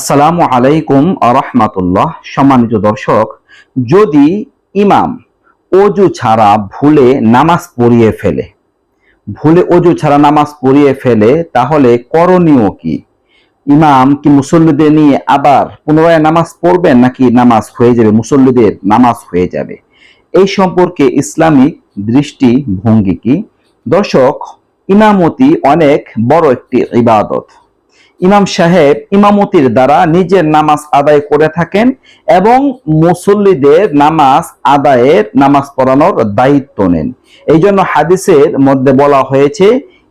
আসসালামু আলাইকুম আরহামাতুল্লাহ। সম্মানিত দর্শক, যদি ইমাম অজু ছাড়া ভুলে নামাজ পড়িয়ে ফেলে, ভুলে অজু ছাড়া নামাজ পড়িয়ে ফেলে, তাহলে করণীয় কি? ইমাম কি মুসল্লিদের নিয়ে আবার পুনরায় নামাজ পড়বেন নাকি নামাজ হয়ে যাবে? মুসল্লিদের নামাজ হয়ে যাবে। এই সম্পর্কে ইসলামিক দৃষ্টিভঙ্গি কি? দর্শক, ইমামতি অনেক বড় একটি ইবাদত। ইমাম সাহেব ইমামতির দ্বারা নিজের নামাজ আদায় করে থাকেন এবং মুসল্লিদের নামাজ আদায়ের নামাজ পড়ানোর দায়িত্ব নেন। এই জন্য হাদিসের মধ্যে বলা হয়েছে,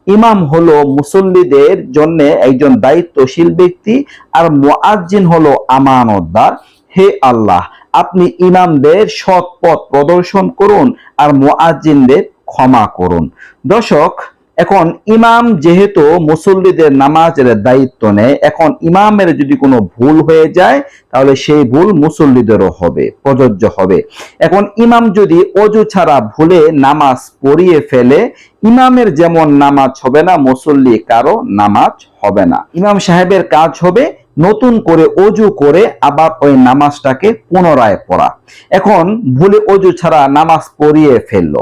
ইমাম হলো মুসল্লিদের জন্য একজন দায়িত্বশীল ব্যক্তি আর মুআজ্জিন হলো আমানতদার। হে আল্লাহ, আপনি ইমামদের সৎ পথ প্রদর্শন করুন আর মুআজ্জিনদের ক্ষমা করুন। দর্শক এখন ইমাম যেহেতু মুসল্লিদের নামাজের দায়িত্ব নেয়, এখন ইমামের যদি কোনো ভুল হয়ে যায়, তাহলে সেই ভুল মুসল্লিদেরও হবে, প্রযোজ্য হবে। এখন ইমাম যদি অজু ছাড়া ভুলে নামাজ পড়িয়ে ফেলে, ইমামের যেমন নামাজ হবে না, মুসল্লি কারও নামাজ হবে না। ইমাম সাহেবের কাজ হবে নতুন করে অজু করে আবার ওই নামাজটাকে পুনরায় পড়া। এখন ভুলে অজু ছাড়া নামাজ পড়িয়ে ফেলল।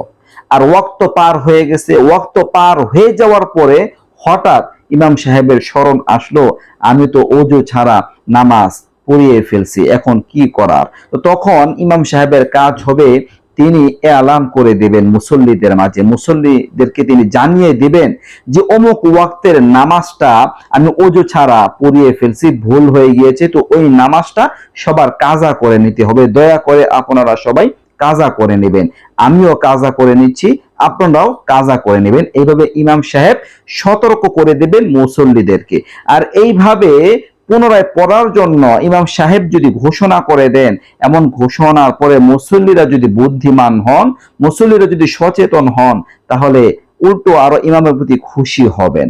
আর ওয়াক্ত পার হয়ে গেছে। ওয়াক্ত পার হয়ে যাওয়ার পরে হঠাৎ ইমাম সাহেবের স্মরণ আসলো, আমি তো অজু ছাড়া নামাজ পড়িয়ে ফেলছি, এখন কি করার? তো তখন ইমাম সাহেবের কাজ হবে, তিনি এলান করে দেবেন মুসল্লিদের মাঝে। মুসল্লিদেরকে তিনি জানিয়ে দিবেন যে, অমুক ওয়াক্তের নামাজটা আমি অজু ছাড়া পড়িয়ে ফেলছি, ভুল হয়ে গিয়েছে, তো ওই নামাজটা সবার কাজা করে নিতে হবে। দয়া করে আপনারা সবাই কাজা করে নেবেন। আমিও কাজা করে নিচ্ছি, আপনারাও কাজা করে নেবেন। এইভাবে ইমাম সাহেব সতর্ক করে দেবেন মুসল্লিদেরকে। আর এইভাবে পুনরায় পড়ার জন্য ইমাম সাহেব যদি ঘোষণা করে দেন, এমন ঘোষণার পরে মুসল্লিরা যদি বুদ্ধিমান হন, মুসল্লিরা যদি সচেতন হন, তাহলে উল্টো আরও ইমামের প্রতি খুশি হবেন,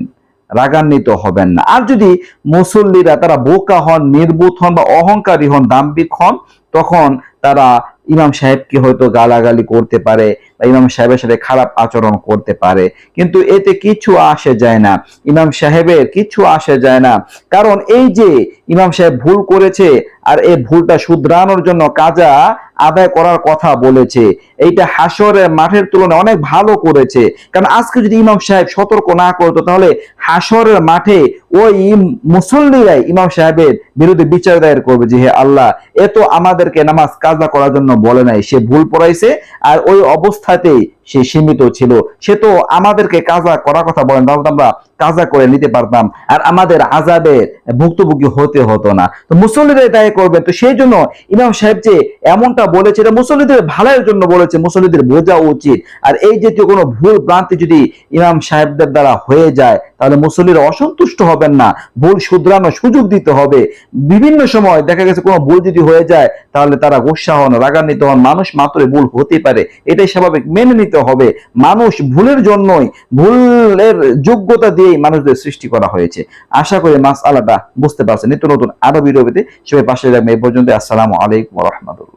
রাগান্বিত হবেন না। আর যদি মুসল্লিরা তারা বোকা হন নির্বুত হন বা অহংকারী হন, দাম্ভিক হন, তখন তারা ইমাম সাহেবকে হয়তো গালাগালি করতে পারে? বা ইমাম সাহেবের সাথে খারাপ আচরণ করতে পারে। কিন্তু এতে কিছু আসে যায় না। ইমাম সাহেবের কিছু আসে যায় না। কারণ এই যে ইমাম সাহেব ভুল করেছে আর এই ভুলটা শুধরানোর জন্য কাজা আদায় করার কথা বলেছে, এইটা হাসরের মাঠের তুলনায় অনেক ভালো করেছে। কারণ আজকে যদি ইমাম সাহেব সতর্ক না করতো, তাহলে হাসরের মাঠে ওই মুসল্লিরাই ইমাম সাহেবের বিরুদ্ধে বিচার দায়ের করবে যে হে আল্লাহ, এ তো আমাদেরকে নামাজ কাজা করার জন্য বলে নাই, সে ভুল পড়াইছে আর ওই 他 이! সে সীমিত ছিল। সে তো আমাদেরকে কাজা করার কথা বলেন, তাহলে আমরা কাজা করে নিতে পারতাম। আর আমাদের আজাবের ভুক্তভোগী হতে হতো না। তো মুসল্লিদের দায় করবেন তো সেই জন্য ইমাম সাহেব যে এমনটা বলেছে, এটা মুসল্লিদের ভালোর জন্য বলেছে, মুসল্লিদের বোঝা উচিত। আর এই জাতীয় কোনো ভুল ভ্রান্তি যদি ইমাম সাহেবদের দ্বারা হয়ে যায়, তাহলে মুসল্লিরা অসন্তুষ্ট হবেন না। ভুল শুধরানোর সুযোগ দিতে হবে। বিভিন্ন সময় দেখা গেছে, কোনো ভুল যদি হয়ে যায়, তাহলে তারা গোসা হন, রাগান্বিত হন। মানুষ মাত্র ভুল হতে পারে। এটাই স্বাভাবিক। মেনে নিতে হবে। মানুষ ভুলের জন্যই, ভুলের যোগ্যতা দিয়েই মানুষদের সৃষ্টি করা হয়েছে। আশা করি মাস আলাদা বুঝতে পারছেন। নিত্য নতুন আরও পেতে সবাই পাশে রাখবেন এ পর্যন্ত আসসালামু আলাইকুম রহমতুল্লাহ।